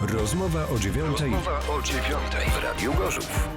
Rozmowa o dziewiątej Mowa o dziewiątej w Radiu Gorzów.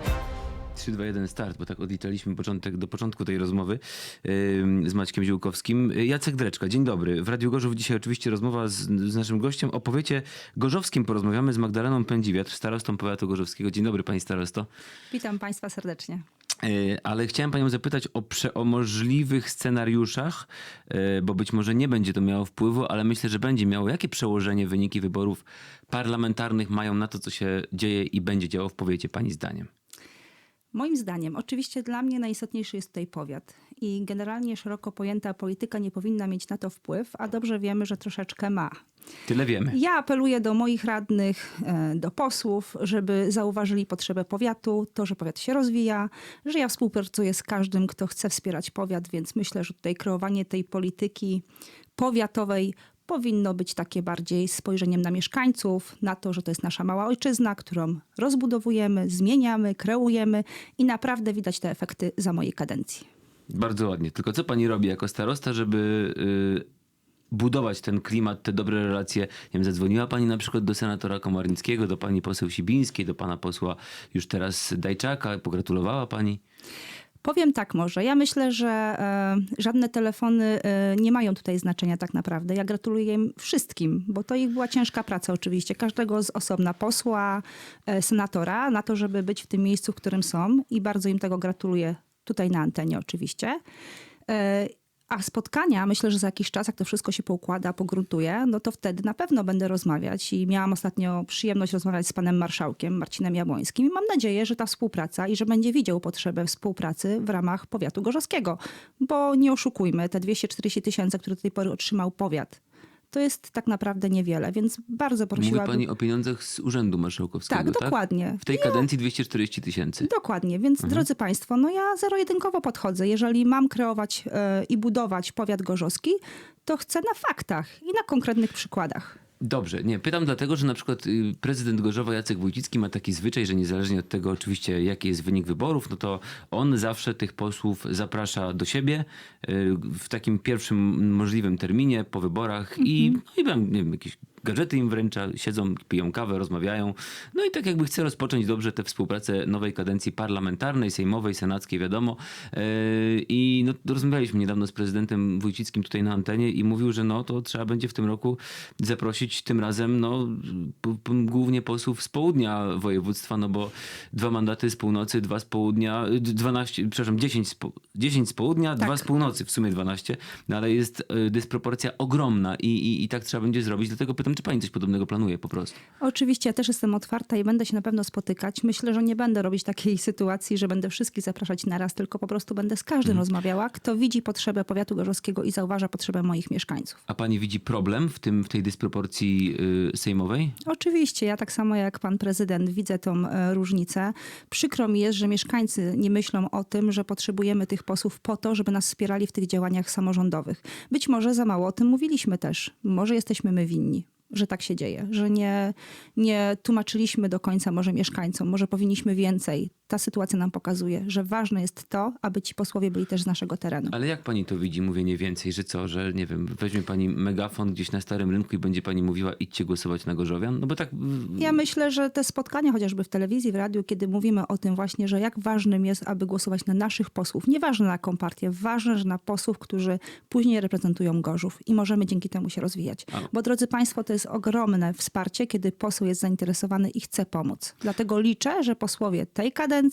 3, 2, 1, start, bo tak odliczaliśmy początek do początku tej rozmowy yy, z Maćkiem Ziółkowskim. Jacek Dreczka, dzień dobry. W Radiu Gorzów dzisiaj oczywiście rozmowa z, z naszym gościem. O powiecie gorzowskim porozmawiamy z Magdaleną Pędziwiatr, starostą powiatu gorzowskiego. Dzień dobry pani starosto. Witam Państwa serdecznie. Yy, Ale chciałem panią zapytać o, o możliwych scenariuszach, yy, bo być może nie będzie to miało wpływu, ale myślę, że będzie miało. Jakie przełożenie wyniki wyborów parlamentarnych mają na to, co się dzieje i będzie działo w powiecie, pani zdaniem? Moim zdaniem, oczywiście dla mnie najistotniejszy jest tutaj powiat i generalnie szeroko pojęta polityka nie powinna mieć na to wpływ, a dobrze wiemy, że troszeczkę ma. Tyle wiemy. Ja apeluję do moich radnych, e, do posłów, żeby zauważyli potrzebę powiatu, to, że powiat się rozwija, że ja współpracuję z każdym, kto chce wspierać powiat, więc myślę, że tutaj kreowanie tej polityki powiatowej powinno być takie bardziej spojrzeniem na mieszkańców, na to, że to jest nasza mała ojczyzna, którą rozbudowujemy, zmieniamy, kreujemy i naprawdę widać te efekty za mojej kadencji. Bardzo ładnie. Tylko co pani robi jako starosta, żeby y, budować ten klimat, te dobre relacje? Nie wiem, zadzwoniła pani na przykład do senatora Komornickiego, do pani poseł Sibińskiej, do pana posła już teraz Dajczaka, pogratulowała pani? Powiem tak może. Ja myślę, że e, żadne telefony e, nie mają tutaj znaczenia tak naprawdę. Ja gratuluję im wszystkim, bo to ich była ciężka praca oczywiście. Każdego z osobna posła, e, senatora na to, żeby być w tym miejscu, w którym są i bardzo im tego gratuluję tutaj na antenie oczywiście. A spotkania, myślę, że za jakiś czas, jak to wszystko się poukłada, pogruntuje, no to wtedy na pewno będę rozmawiać. I miałam ostatnio przyjemność rozmawiać z panem marszałkiem Marcinem Jabłońskim. I mam nadzieję, że ta współpraca i że będzie widział potrzebę współpracy w ramach powiatu gorzowskiego. Bo nie oszukujmy, te 240 tysięcy, które do tej pory otrzymał powiat, to jest tak naprawdę niewiele, więc bardzo Mówi prosiłabym... pani o pieniądzach z Urzędu Marszałkowskiego, Tak, tak? dokładnie. W tej kadencji 240 tysięcy. Dokładnie, więc drodzy Państwo, no ja zero-jedynkowo podchodzę. Jeżeli mam kreować e, i budować powiat gorzowski, to chcę na faktach i na konkretnych przykładach. Dobrze, nie, pytam dlatego, że na przykład y, prezydent Gorzowa Jacek Wójcicki ma taki zwyczaj, że niezależnie od tego oczywiście jaki jest wynik wyborów, no to on zawsze tych posłów zaprasza do siebie y, w takim pierwszym możliwym terminie po wyborach i, no i tam, nie wiem, jakieś gadżety im wręcza, siedzą, piją kawę, rozmawiają. No i tak jakby chce rozpocząć dobrze tę współpracę nowej kadencji parlamentarnej, sejmowej, senackiej, wiadomo. Yy, I no, rozmawialiśmy niedawno z prezydentem Wójcickim tutaj na antenie i mówił, że no to trzeba będzie w tym roku zaprosić tym razem no, głównie posłów z południa województwa, no bo dwa mandaty z północy, dwa z południa, y, 12, przepraszam, 10 z, po, 10 z południa, Tak. dwa z północy, w sumie 12, no ale jest y, dysproporcja ogromna i, i, i tak trzeba będzie zrobić. Dlatego pytam, czy pani coś podobnego planuje po prostu? Oczywiście ja też jestem otwarta i będę się na pewno spotykać. Myślę, że nie będę robić takiej sytuacji, że będę wszystkich zapraszać naraz, tylko po prostu będę z każdym rozmawiała, kto widzi potrzebę powiatu gorzowskiego i zauważa potrzebę moich mieszkańców. A pani widzi problem w, tym, w tej dysproporcji y, sejmowej? Oczywiście, ja tak samo jak pan prezydent widzę tą e, różnicę. Przykro mi jest, że mieszkańcy nie myślą o tym, że potrzebujemy tych posłów po to, żeby nas wspierali w tych działaniach samorządowych. Być może za mało o tym mówiliśmy też. Może jesteśmy my winni. Że tak się dzieje, że nie, nie tłumaczyliśmy do końca może mieszkańcom, może powinniśmy więcej. Ta sytuacja nam pokazuje, że ważne jest to, aby ci posłowie byli też z naszego terenu. Ale jak pani to widzi, mówienie więcej, że co, że nie wiem, weźmie pani megafon gdzieś na Starym Rynku i będzie pani mówiła idźcie głosować na Gorzowian? No bo tak... Ja myślę, że te spotkania chociażby w telewizji, w radiu, kiedy mówimy o tym właśnie, że jak ważnym jest, aby głosować na naszych posłów, nieważne na jaką partię, ważne, że na posłów, którzy później reprezentują Gorzów i możemy dzięki temu się rozwijać. A. Bo drodzy Państwo, to jest ogromne wsparcie, kiedy poseł jest zainteresowany i chce pomóc. Dlatego liczę, że posłowie tej kadencji wenn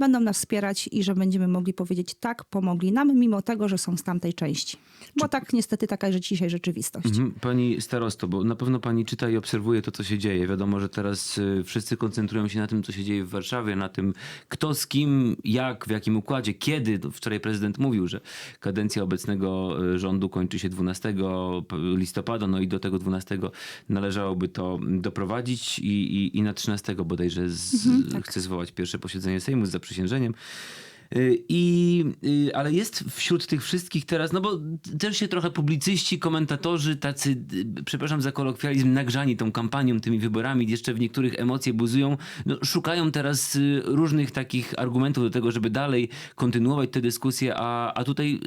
będą nas wspierać i że będziemy mogli powiedzieć tak, pomogli nam, mimo tego, że są z tamtej części. Bo tak niestety taka jest dzisiaj rzeczywistość. Mhm, Pani starosto, bo na pewno pani czyta i obserwuje to, co się dzieje. Wiadomo, że teraz y, wszyscy koncentrują się na tym, co się dzieje w Warszawie, na tym, kto z kim, jak, w jakim układzie, kiedy. Wczoraj prezydent mówił, że kadencja obecnego y, rządu kończy się 12 p- listopada, no i do tego 12 należałoby to doprowadzić i, i, i na 13 bodajże z, chce zwołać pierwsze posiedzenie Sejmu z zaprzysiężeniem. Y, I, y, ale jest wśród tych wszystkich teraz, no bo też się trochę publicyści, komentatorzy, tacy, y, przepraszam za kolokwializm, nagrzani tą kampanią, tymi wyborami, jeszcze w niektórych emocje buzują, no, szukają teraz y, różnych takich argumentów do tego, żeby dalej kontynuować tę dyskusję, a, a tutaj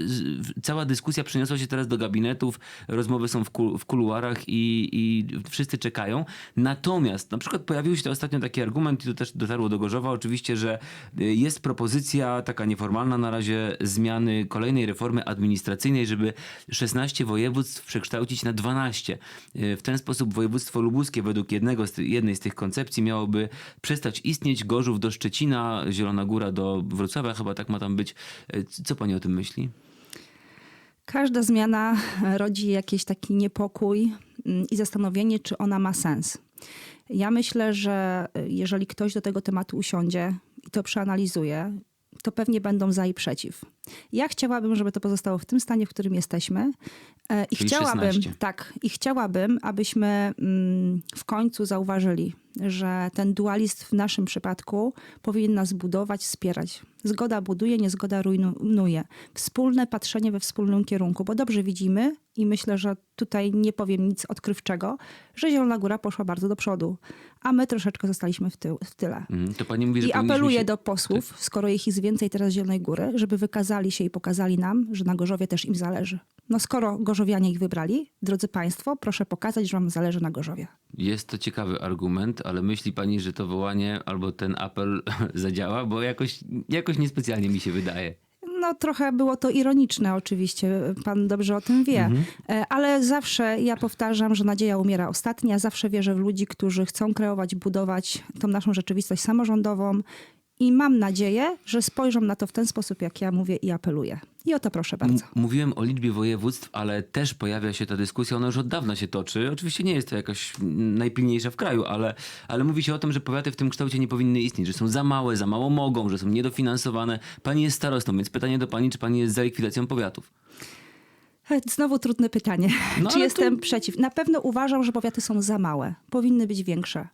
cała dyskusja przeniosła się teraz do gabinetów, rozmowy są w, kul, w kuluarach i, i wszyscy czekają. Natomiast na przykład pojawił się ostatnio taki argument i to też dotarło do Gorzowa oczywiście, że y, jest propozycja taka nieformalna na razie zmiany kolejnej reformy administracyjnej, żeby 16 województw przekształcić na 12. Y, W ten sposób województwo lubuskie według jednego z, jednej z tych koncepcji miałoby przestać istnieć, Gorzów do Szczecina, Zielona Góra do Wrocławia, chyba tak ma tam być. Co pani o tym myśli? Każda zmiana rodzi jakiś taki niepokój mm, i zastanowienie, czy ona ma sens. Ja myślę, że jeżeli ktoś do tego tematu usiądzie i to przeanalizuje, to pewnie będą za i przeciw. Ja chciałabym, żeby to pozostało w tym stanie, w którym jesteśmy. E, I Czyli chciałabym, 16. tak, i chciałabym, abyśmy mm, w końcu zauważyli, że ten dualizm w naszym przypadku powinien nas budować, wspierać. Zgoda buduje, niezgoda rujnuje. Wspólne patrzenie we wspólnym kierunku, bo dobrze widzimy i myślę, że tutaj nie powiem nic odkrywczego, że Zielona Góra poszła bardzo do przodu, a my troszeczkę zostaliśmy w, tył, w tyle. Mhm. To pani mówi, I apeluję się... do posłów, skoro ich jest więcej teraz Zielonej Góry, żeby wykazali się i pokazali nam, że na Gorzowie też im zależy. No skoro Gorzowianie ich wybrali, drodzy Państwo, proszę pokazać, że Wam zależy na Gorzowie. Jest to ciekawy argument, ale myśli pani, że to wołanie albo ten apel zadziała? Bo jakoś, jakoś niespecjalnie mi się wydaje. No trochę było to ironiczne oczywiście, pan dobrze o tym wie, E, ale zawsze ja powtarzam, że nadzieja umiera ostatnia. Zawsze wierzę w ludzi, którzy chcą kreować, budować tą naszą rzeczywistość samorządową i mam nadzieję, że spojrzą na to w ten sposób, jak ja mówię i apeluję. I o to proszę bardzo. M- Mówiłem o liczbie województw, ale też pojawia się ta dyskusja, ona już od dawna się toczy. Oczywiście nie jest to jakaś najpilniejsza w kraju, ale, ale mówi się o tym, że powiaty w tym kształcie nie powinny istnieć, że są za małe, za mało mogą, że są niedofinansowane. Pani jest starostą, więc pytanie do pani, czy pani jest za likwidacją powiatów? E, Znowu trudne pytanie. No, Czy jestem przeciw? Na pewno uważam, że powiaty są za małe. Powinny być większe.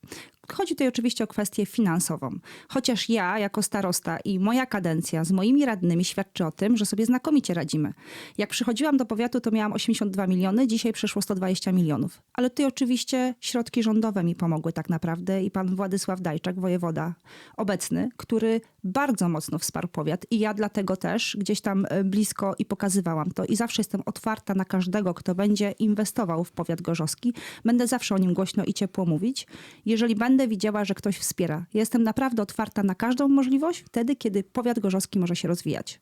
Chodzi tutaj oczywiście o kwestię finansową. Chociaż ja, jako starosta i moja kadencja z moimi radnymi świadczy o tym, że sobie znakomicie radzimy. Jak przychodziłam do powiatu, to miałam 82 miliony, dzisiaj przyszło 120 milionów. Ale tutaj oczywiście środki rządowe mi pomogły tak naprawdę i pan Władysław Dajczak, wojewoda obecny, który bardzo mocno wsparł powiat i ja dlatego też gdzieś tam e, blisko i pokazywałam to i zawsze jestem otwarta na każdego, kto będzie inwestował w powiat gorzowski. Będę zawsze o nim głośno i ciepło mówić. Jeżeli będę widziała, że ktoś wspiera. Jestem naprawdę otwarta na każdą możliwość wtedy, kiedy powiat gorzowski może się rozwijać.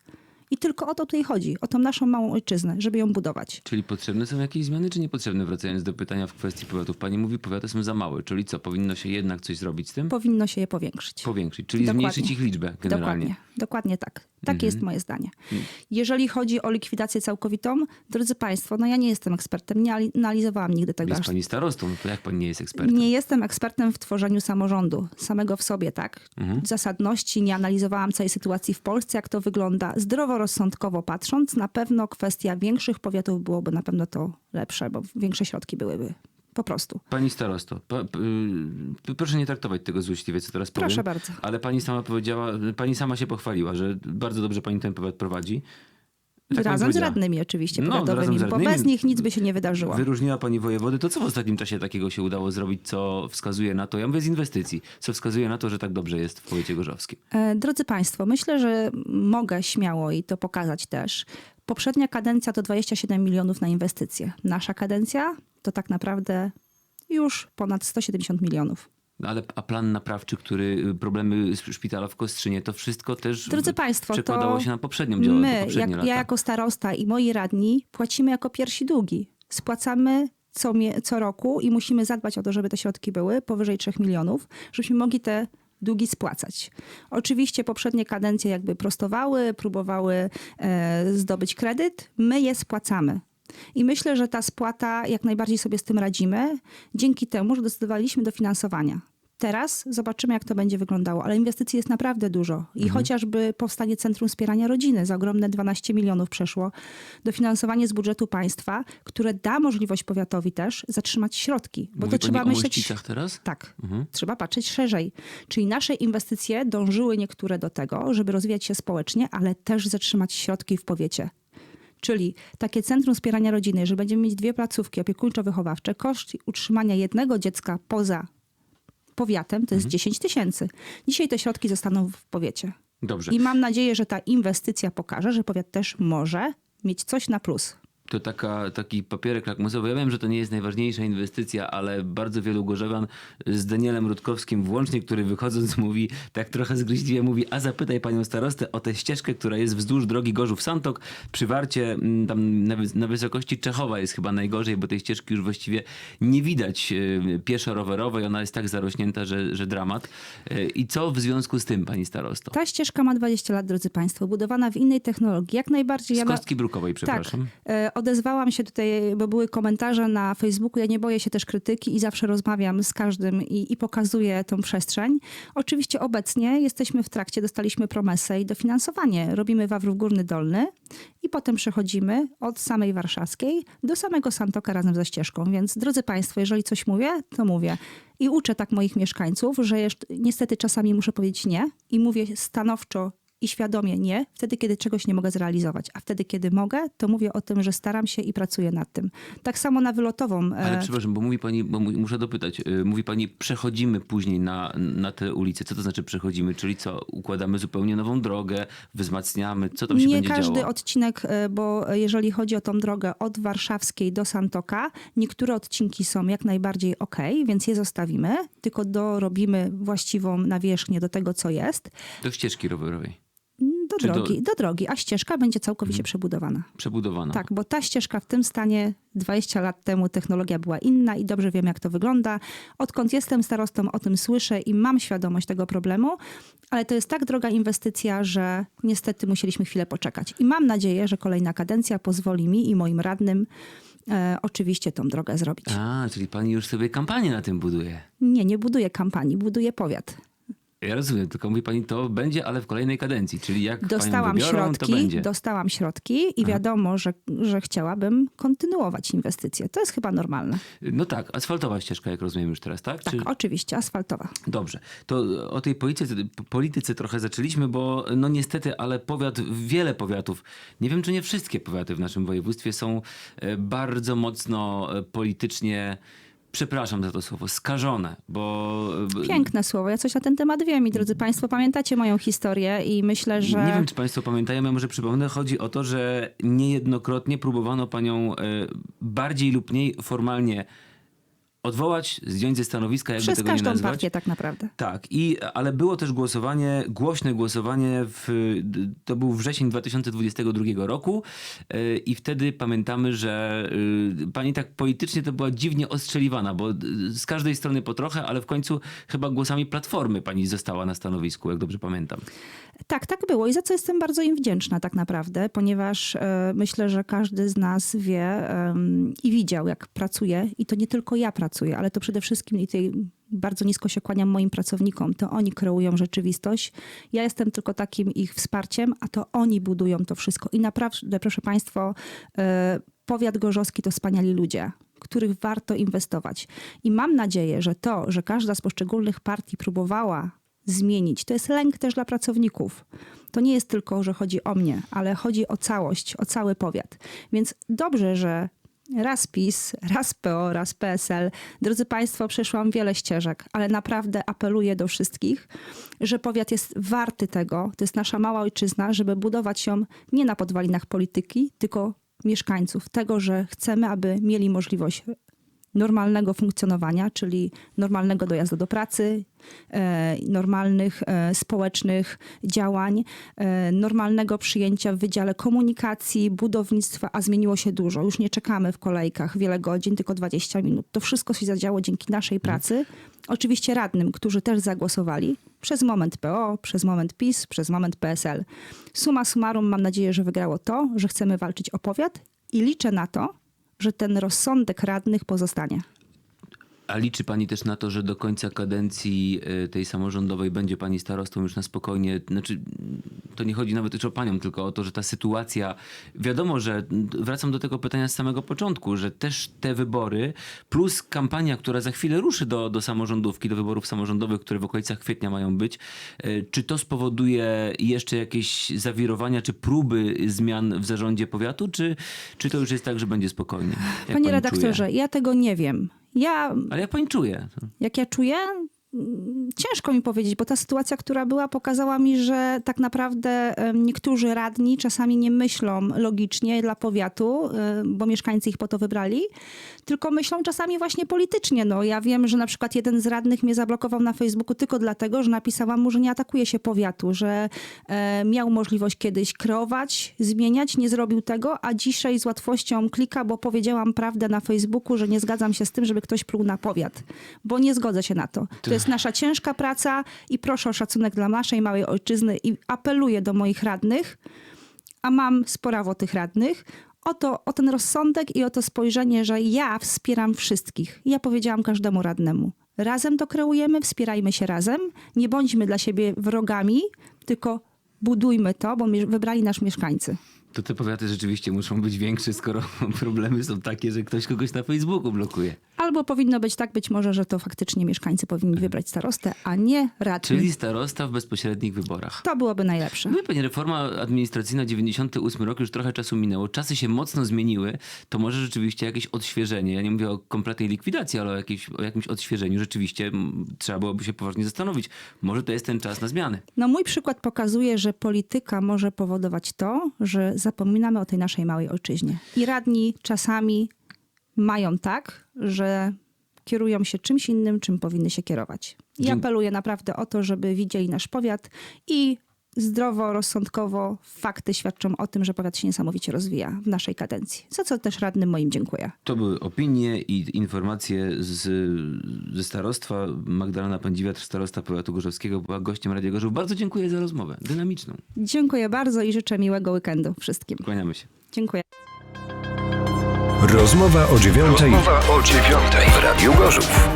I tylko o to tutaj chodzi, o tą naszą małą ojczyznę, żeby ją budować. Czyli potrzebne są jakieś zmiany, czy niepotrzebne? Wracając do pytania w kwestii powiatów. Pani mówi, powiaty są za małe, czyli co? Powinno się jednak coś zrobić z tym? Powinno się je powiększyć. Powiększyć, czyli Dokładnie. zmniejszyć ich liczbę generalnie. Dokładnie, dokładnie tak. Takie Mhm. jest moje zdanie. Jeżeli chodzi o likwidację całkowitą, drodzy Państwo, no ja nie jestem ekspertem, nie ali- analizowałam nigdy tego. Jest aż- pani starostą, no to jak pani nie jest ekspertem? Nie jestem ekspertem w tworzeniu samorządu, samego w sobie, tak? Mhm. Zasadności, nie analizowałam całej sytuacji w Polsce, jak to wygląda. Zdroworozsądkowo patrząc, na pewno kwestia większych powiatów byłoby na pewno to lepsze, bo większe środki byłyby. Po prostu. Pani starosto, pa, y, proszę nie traktować tego złośliwie, co teraz powiem. Proszę bardzo. Ale pani sama powiedziała, pani sama się pochwaliła, że bardzo dobrze pani ten powiat prowadzi. Tak razem z radnymi oczywiście, No, powiatowymi, bo bez nich nic by się nie wydarzyło. Wyróżniła pani wojewody. To co w ostatnim czasie takiego się udało zrobić, co wskazuje na to, ja mówię z inwestycji, co wskazuje na to, że tak dobrze jest w powiecie gorzowskim? E, Drodzy Państwo, myślę, że mogę śmiało i to pokazać też. Poprzednia kadencja to 27 milionów na inwestycje. Nasza kadencja to tak naprawdę już ponad 170 milionów. Ale a plan naprawczy, który y, problemy z szpitala w Kostrzynie, to wszystko też Drodzy Państwo, przekładało się na poprzednią działalność, my, poprzednie jak, lata. ja jako starosta i moi radni, płacimy jako pierwsi długi. Spłacamy co, co roku i musimy zadbać o to, żeby te środki były powyżej 3 milionów, żebyśmy mogli te długi spłacać. Oczywiście poprzednie kadencje jakby prostowały, próbowały e, zdobyć kredyt, my je spłacamy. I myślę, że ta spłata jak najbardziej sobie z tym radzimy, dzięki temu, że decydowaliśmy dofinansowania. Teraz zobaczymy, jak to będzie wyglądało, ale inwestycji jest naprawdę dużo. I chociażby powstanie Centrum Wspierania Rodziny za ogromne 12 milionów przeszło, dofinansowanie z budżetu państwa, które da możliwość powiatowi też zatrzymać środki. Bo Mówi to trzeba o myśleć. Teraz? Tak, trzeba patrzeć szerzej. Czyli nasze inwestycje dążyły niektóre do tego, żeby rozwijać się społecznie, ale też zatrzymać środki w powiecie. Czyli takie centrum wspierania rodziny, że będziemy mieć dwie placówki opiekuńczo-wychowawcze, koszt utrzymania jednego dziecka poza powiatem to jest 10 tysięcy. Dzisiaj te środki zostaną w powiecie. Dobrze. I mam nadzieję, że ta inwestycja pokaże, że powiat też może mieć coś na plus. To taka, taki papierek lakmusowy. Ja wiem, że to nie jest najważniejsza inwestycja, ale bardzo wielu gorzowan z Danielem Rutkowskim włącznie, który wychodząc mówi, tak trochę zgryźliwie mówi, a zapytaj panią starostę o tę ścieżkę, która jest wzdłuż drogi Gorzów-Santok. Przywarcie mm, tam na, na wysokości Czechowa jest chyba najgorzej, bo tej ścieżki już właściwie nie widać y, pieszo-rowerowej. Ona jest tak zarośnięta, że, że dramat. Y, I co w związku z tym, pani starosto? Ta ścieżka ma 20 lat, drodzy Państwo, budowana w innej technologii. Jak najbardziej. Z kostki brukowej, przepraszam. Tak. Odezwałam się tutaj, bo były komentarze na Facebooku. Ja nie boję się też krytyki i zawsze rozmawiam z każdym i, i pokazuję tą przestrzeń. Oczywiście obecnie jesteśmy w trakcie, dostaliśmy promesę i dofinansowanie. Robimy Wawrów Górny Dolny i potem przechodzimy od samej warszawskiej do samego Santoka razem ze ścieżką. Więc drodzy Państwo, jeżeli coś mówię, to mówię. I uczę tak moich mieszkańców, że jeszcze, niestety czasami muszę powiedzieć nie i mówię stanowczo i świadomie nie, wtedy, kiedy czegoś nie mogę zrealizować. A wtedy, kiedy mogę, to mówię o tym, że staram się i pracuję nad tym. Tak samo na wylotową. e, Ale przepraszam, bo mówi pani, bo mu- muszę dopytać, y, mówi pani, przechodzimy później na, na tę ulicę. Co to znaczy przechodzimy? Czyli co, układamy zupełnie nową drogę, wzmacniamy? Co tam się nie będzie każdy działo? odcinek, e, bo jeżeli chodzi o tą drogę od Warszawskiej do Santoka, niektóre odcinki są jak najbardziej ok, więc je zostawimy, tylko dorobimy właściwą nawierzchnię do tego, co jest. Do ścieżki rowerowej. Do Czy do- drogi, do... drogi, a ścieżka będzie całkowicie przebudowana. Przebudowana. Tak, bo ta ścieżka w tym stanie 20 lat temu technologia była inna i dobrze wiem, jak to wygląda. Odkąd jestem starostą, o tym słyszę i mam świadomość tego problemu, ale to jest tak droga inwestycja, że niestety musieliśmy chwilę poczekać. I mam nadzieję, że kolejna kadencja pozwoli mi i moim radnym e, oczywiście tą drogę zrobić. A, czyli pani już sobie kampanię na tym buduje. Nie, nie buduję kampanii, buduję powiat. Ja rozumiem, tylko mówi pani, to będzie, ale w kolejnej kadencji. Czyli jak Dostałam wybiorą, to środki, będzie. dostałam środki i wiadomo, że, że chciałabym kontynuować inwestycje. To jest chyba normalne. No tak, asfaltowa ścieżka, jak rozumiem już teraz, tak? Tak, Czy... oczywiście, asfaltowa. Dobrze, to o tej polityce, polityce trochę zaczęliśmy, bo no niestety, ale powiat, wiele powiatów, nie wiem czy nie wszystkie powiaty w naszym województwie są e, bardzo mocno e, politycznie, przepraszam za to słowo, skażone, bo... e, Piękne słowo. Ja coś na ten temat wiem i drodzy Państwo, pamiętacie moją historię i myślę, że... Nie wiem, czy Państwo pamiętają, ja może przypomnę, chodzi o to, że niejednokrotnie próbowano panią e, bardziej lub mniej formalnie odwołać, zdjąć ze stanowiska, jakby Przez tego nie każdą nazwać. partię tak naprawdę. Tak, i, ale było też głosowanie, głośne głosowanie, w, to był wrzesień 2022 roku yy, i wtedy pamiętamy, że yy, pani tak politycznie to była dziwnie ostrzeliwana, bo z każdej strony po trochę, ale w końcu chyba głosami Platformy pani została na stanowisku, jak dobrze pamiętam. Tak, tak było i za co jestem bardzo im wdzięczna tak naprawdę, ponieważ e, myślę, że każdy z nas wie i widział, jak pracuje i to nie tylko ja pracuję, ale to przede wszystkim i tutaj bardzo nisko się kłaniam moim pracownikom. To oni kreują rzeczywistość. Ja jestem tylko takim ich wsparciem, a to oni budują to wszystko. I naprawdę, proszę Państwa, e, powiat gorzowski to wspaniali ludzie których warto inwestować. I mam nadzieję, że to, że każda z poszczególnych partii próbowała zmienić. To jest lęk też dla pracowników. To nie jest tylko, że chodzi o mnie, ale chodzi o całość, o cały powiat. Więc dobrze, że raz PiS, raz PO, raz PSL. Drodzy Państwo, przeszłam wiele ścieżek, ale naprawdę apeluję do wszystkich, że powiat jest warty tego, to jest nasza mała ojczyzna, żeby budować ją nie na podwalinach polityki, tylko mieszkańców. Tego, że chcemy, aby mieli możliwość normalnego funkcjonowania, czyli normalnego dojazdu do pracy, e, normalnych e, społecznych działań, e, normalnego przyjęcia w Wydziale Komunikacji, Budownictwa, a zmieniło się dużo. Już nie czekamy w kolejkach wiele godzin, tylko 20 minut. To wszystko się zadziało dzięki naszej pracy. Oczywiście radnym, którzy też zagłosowali przez moment PO, przez moment PiS, przez moment PSL. Suma summarum mam nadzieję, że wygrało to, że chcemy walczyć o powiat i liczę na to, że ten rozsądek radnych pozostanie. A liczy pani też na to, że do końca kadencji y, tej samorządowej będzie pani starostą już na spokojnie? Znaczy, to nie chodzi nawet już o panią, tylko o to, że ta sytuacja. Wiadomo, że wracam do tego pytania z samego początku, że też te wybory, plus kampania, która za chwilę ruszy do, do samorządówki, do wyborów samorządowych, które w okolicach kwietnia mają być, y, czy to spowoduje jeszcze jakieś zawirowania, czy próby zmian w zarządzie powiatu, czy, czy to już jest tak, że będzie spokojnie? Panie pani redaktorze, czuje? ja tego nie wiem. Ja Ale jak pani czuje? jak ja czuję, ciężko mi powiedzieć, bo ta sytuacja, która była, pokazała mi, że tak naprawdę niektórzy radni czasami nie myślą logicznie dla powiatu, bo mieszkańcy ich po to wybrali, tylko myślą czasami właśnie politycznie. No, ja wiem, że na przykład jeden z radnych mnie zablokował na Facebooku tylko dlatego, że napisałam mu, że nie atakuje się powiatu, że e, miał możliwość kiedyś kreować, zmieniać, nie zrobił tego, a dzisiaj z łatwością klika, bo powiedziałam prawdę na Facebooku, że nie zgadzam się z tym, żeby ktoś pluł na powiat, bo nie zgodzę się na to. To jest nasza ciężka praca i proszę o szacunek dla naszej małej ojczyzny i apeluję do moich radnych, a mam sporawo tych radnych, o, to, o ten rozsądek i o to spojrzenie, że ja wspieram wszystkich. Ja powiedziałam każdemu radnemu. Razem to kreujemy, wspierajmy się razem, nie bądźmy dla siebie wrogami, tylko budujmy to, bo wybrali nasz mieszkańcy. To te powiaty rzeczywiście muszą być większe, skoro problemy są takie, że ktoś kogoś na Facebooku blokuje. Albo powinno być tak być może, że to faktycznie mieszkańcy powinni wybrać starostę, a nie radni. Czyli starosta w bezpośrednich wyborach. To byłoby najlepsze. Wie pani, reforma administracyjna 98 rok, już trochę czasu minęło, czasy się mocno zmieniły, to może rzeczywiście jakieś odświeżenie, ja nie mówię o kompletnej likwidacji, ale o, jakimś, o jakimś odświeżeniu, rzeczywiście trzeba byłoby się poważnie zastanowić. Może to jest ten czas na zmiany. No mój przykład pokazuje, że polityka może powodować to, że zapominamy o tej naszej małej ojczyźnie. I radni czasami mają tak, że kierują się czymś innym, czym powinny się kierować. I apeluję naprawdę o to, żeby widzieli nasz powiat i zdrowo, rozsądkowo fakty świadczą o tym, że powiat się niesamowicie rozwija w naszej kadencji. Za co też radnym moim dziękuję. To były opinie i informacje z, ze starostwa. Magdalena Pędziwiatr, starosta powiatu gorzowskiego, była gościem Radia Gorzów. Bardzo dziękuję za rozmowę, dynamiczną. Dziękuję bardzo i życzę miłego weekendu wszystkim. Kłaniamy się. Dziękuję. Rozmowa o dziewiątej. Rozmowa o dziewiątej w Radiu Gorzów.